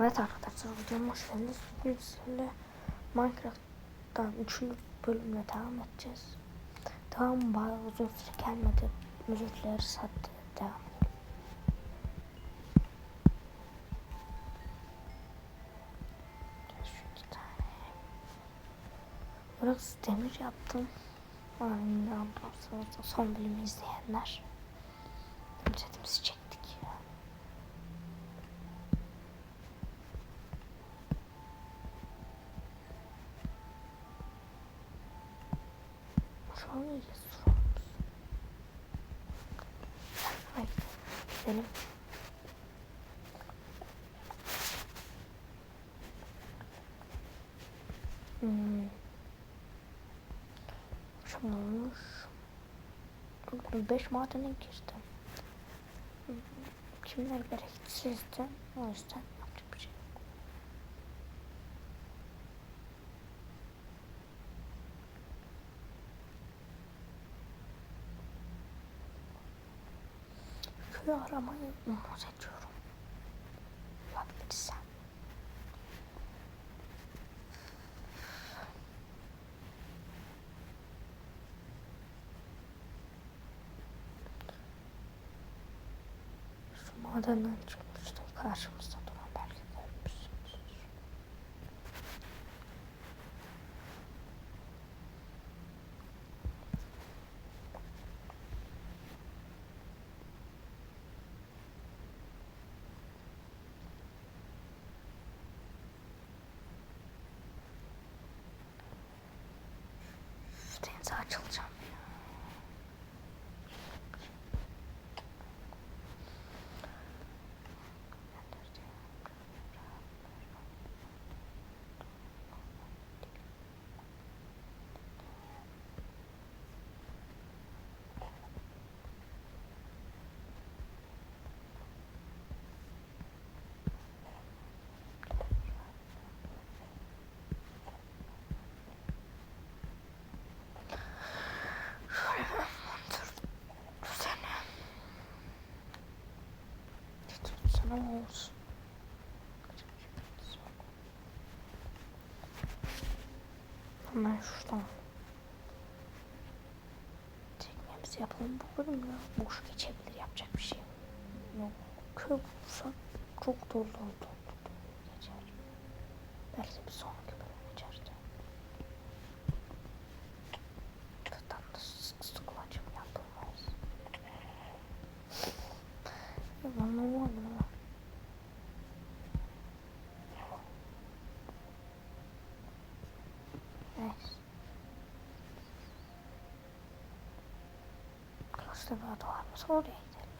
Evet arkadaşlar videoma hoş. Bugün sizinle Minecraft'tan 3. bölümle devam edeceğiz. Devam bayağı uzun süre gelmedi. Dileriz hadi devam edelim. Şu iki tane. Burası demir yaptım. Aynen son bölümü izleyenler. Şu an. Haydi gidelim. Hmm. Şimdi olmuş. Bugün 5 madene girdim. Kimler gereksizdi. O yüzden yapacak bir şey yok. Köyü aramayı umut ediyorum. Yapabilirsem. Şu madenden çıkmıştım karşımızda 成长。Tutsana olsun. Şuradan. Teknemizi yapalım bu bölüm ya. Boş geçebilir yapacak bir şey yok. Köy bulursak çok dolu dolu dolu dolu geçer. Belki bir sonraki bölüm geçer de. Ne oldu Klasda bir ada oraya gidelim.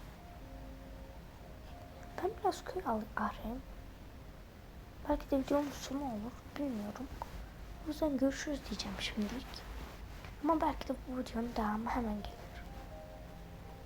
Ben biraz köy arayayım. Belki de videomun sonu olur. Bilmiyorum. O yüzden görüşürüz diyeceğim şimdilik. Ama belki de bu videonun devamı hemen gelir.